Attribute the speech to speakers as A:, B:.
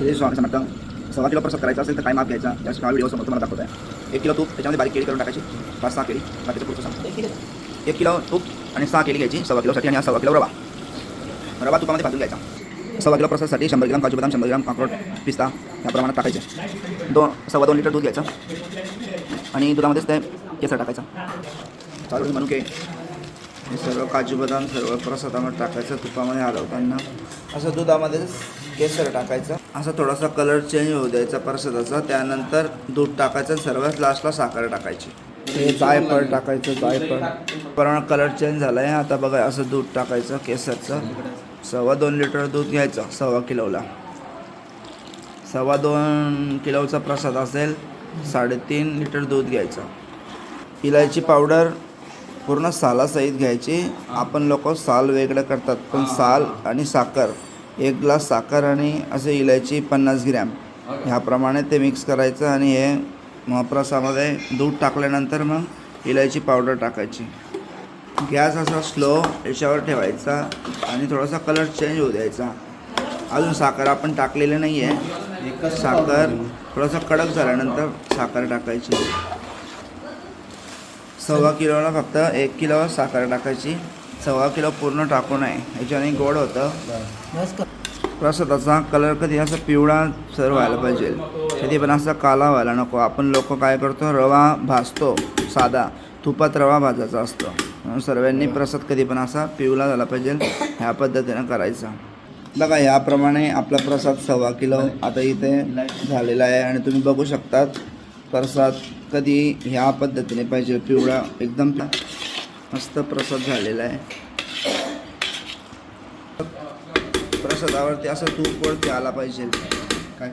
A: श्री स्वामी समर्थ सव्वा किलो प्रसाद करायचा असेल तर काय माप घ्यायचा? त्याचा हा व्हिडिओ समोर तुम्हाला दाखवत आहे एक किलो तूप त्याच्यामध्ये बारीक केळी करून टाकायची. पाच सहा केळी. बाकीचं पुढचं सांग एक किलो. तूप आणि सहा केळी घ्यायची सव्वा किलोसाठी आणि हा सव्वा किलो रवा. रवा तुपामध्ये भाजून घ्यायचा. सव्वा किलो प्रसादसाठी शंभर ग्राम काजू बदाम शंभर ग्राम अक्रोड पिस्ता या प्रमाणात टाकायचे. दोन सव्वा दोन लिटर दूध घ्यायचं. आणि दुधामध्येच ते केसर टाकायचं. चालू म्हणून के हे सर्व काजू बदाम सर्व प्रसादामध्ये टाकायचं तुपामध्ये हलवताना. असं दुधामध्ये केसर टाकायचं. असं थोडासा कलर चेंज होऊ द्यायचा प्रसादाचा. त्यानंतर दूध टाकायचं सर्वात लास्टला साखर टाकायची. हे जायफळ टाकायचं जायफळ. पण कलर चेंज झाला आहे आता बघा असं दूध टाकायचं केसरचं. सव्वा दोन लिटर दूध घ्यायचं सव्वा किलोला. सव्वा दोन किलोचा प्रसाद असेल साडेतीन लिटर दूध घ्यायचं. इलायची पावडर पूर्ण सालासहित घ्यायची. आपण लोक साल वेगळं करतात पण साल आणि साखर एक ग्लास साखर आणि असे इलायची पन्नास ग्रॅम. ह्याप्रमाणे ते मिक्स करायचं आणि हे महाप्रसामध्ये दूध टाकल्यानंतर मग इलायची पावडर टाकायची. गॅस असा स्लो याच्यावर ठेवायचा आणि थोडासा कलर चेंज होऊ द्यायचा. अजून साखर आपण टाकलेली नाही आहे साखर थोडासा कडक झाल्यानंतर साखर टाकायची. सव्वा किलोला फक्त एक किलो साखर टाकायची. सव्वा किलो पूर्ण टाकू नये याच्याने गोड होतं. प्रसादाचा कलर कधी असा पिवळा सर व्हायला पाहिजे. कधी पण असा काला व्हायला नको. आपण लोक काय करतो? रवा भाजतो. साधा. तुपात रवा भाजायचा असतो. सर्वांनी प्रसाद कधी पण असा पिवळा झाला पाहिजे. ह्या पद्धतीनं करायचा. बघा याप्रमाणे आपला प्रसाद सव्वा किलो आता इथे झालेला आहे आणि तुम्ही बघू शकतात. प्रसाद कधी ह्या पद्धतीने पाहिजे पिवळा एकदम मस्त प्रसाद झालेला आहे. प्रसादावरती असं तूप वरती आला पाहिजे. काय?